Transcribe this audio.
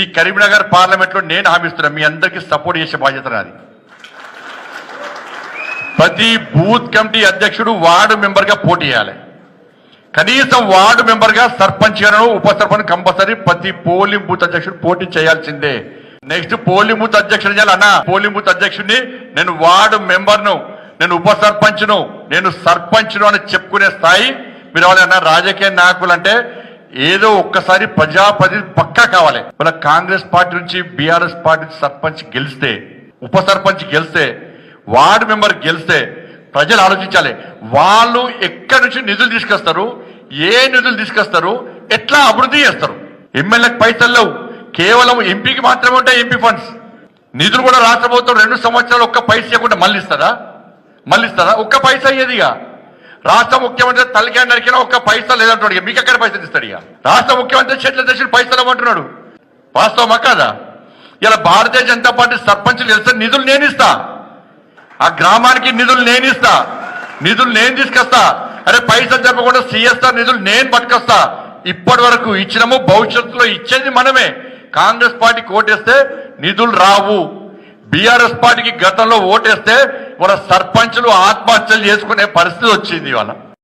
ఈ కరీంనగర్ పార్లమెంట్లో నేను హామీస్తున్నా మీ అందరికీ సపోర్ట్ చేసే బాధ్యత నాది. ప్రతి బూత్ కమిటీ అధ్యక్షుడు వార్డు మెంబర్గా పోటీ చేయాలి. కనీసం వార్డు మెంబర్గా సర్పంచ్ గాను ఉప సర్పంచ్ కంపల్సరీ ప్రతి పోలింగ్ బూత్ అధ్యక్షుడు పోటీ చేయాల్సిందే. నెక్స్ట్ పోలింగ్ బూత్ అధ్యక్షుడు చేయాలి అన్న. పోలింగ్ బూత్ అధ్యక్షుడిని నేను వార్డు మెంబర్ను నేను ఉప సర్పంచ్ను నేను సర్పంచ్ను అని చెప్పుకునే స్థాయి. మీరు అన్న. రాజకీయ నాయకులు అంటే ఏదో ఒక్కసారి ప్రజాప్రతి పక్కా కావాలి. మన కాంగ్రెస్ పార్టీ నుంచి బీఆర్ఎస్ పార్టీ సర్పంచ్ గెలిస్తే ఉప సర్పంచ్ గెలిస్తే వార్డు మెంబర్ గెలిస్తే ప్రజలు ఆలోచించాలి. వాళ్ళు ఎక్కడి నుంచి నిధులు తీసుకొస్తారు ఏ నిధులు తీసుకొస్తారు ఎట్లా అభివృద్ధి చేస్తారు? ఎమ్మెల్యేకి పైసలు లేవు. కేవలం ఎంపీకి మాత్రమే ఉంటాయి ఎంపీ ఫండ్స్. నిధులు కూడా రాష్ట్ర ప్రభుత్వం రెండు సంవత్సరాలు ఒక్క పైస ఇవ్వకుండా మళ్ళీ ఇస్తారా మళ్ళీ ఇస్తారా ఒక్క పైసా అయ్యేదిగా రాష్ట్ర ముఖ్యమంత్రి తల్లికి నరికినా ఒక్క పైసలు లేదంటున్నాడు మీకు ఎక్కడ పైసలు ఇస్తాడు ఇక? రాష్ట్ర ముఖ్యమంత్రి చెట్లు దశలు పైసలు ఇవ్వమంటున్నాడు. వాస్తవమా కాదా? ఇలా భారతీయ జనతా పార్టీ సర్పంచ్లు గెలిస్తే నిధులు నేను ఇస్తా. ఆ గ్రామానికి నిధులు నేను ఇస్తా. నిధులు నేను తీసుకొస్తా. అరే పైసలు చెప్పకుండా సిఎస్ఆర్ నిధులు నేను పట్టుకొస్తా. ఇప్పటి వరకు ఇచ్చినాము భవిష్యత్తులో ఇచ్చేది మనమే. కాంగ్రెస్ పార్టీకి ఓటేస్తే నిధులు రావు. బీఆర్ఎస్ పార్టీకి గతంలో ఓటేస్తే కూడా సర్పంచులు ఆత్మహత్యలు చేసుకునే పరిస్థితి వచ్చింది ఇవాళ.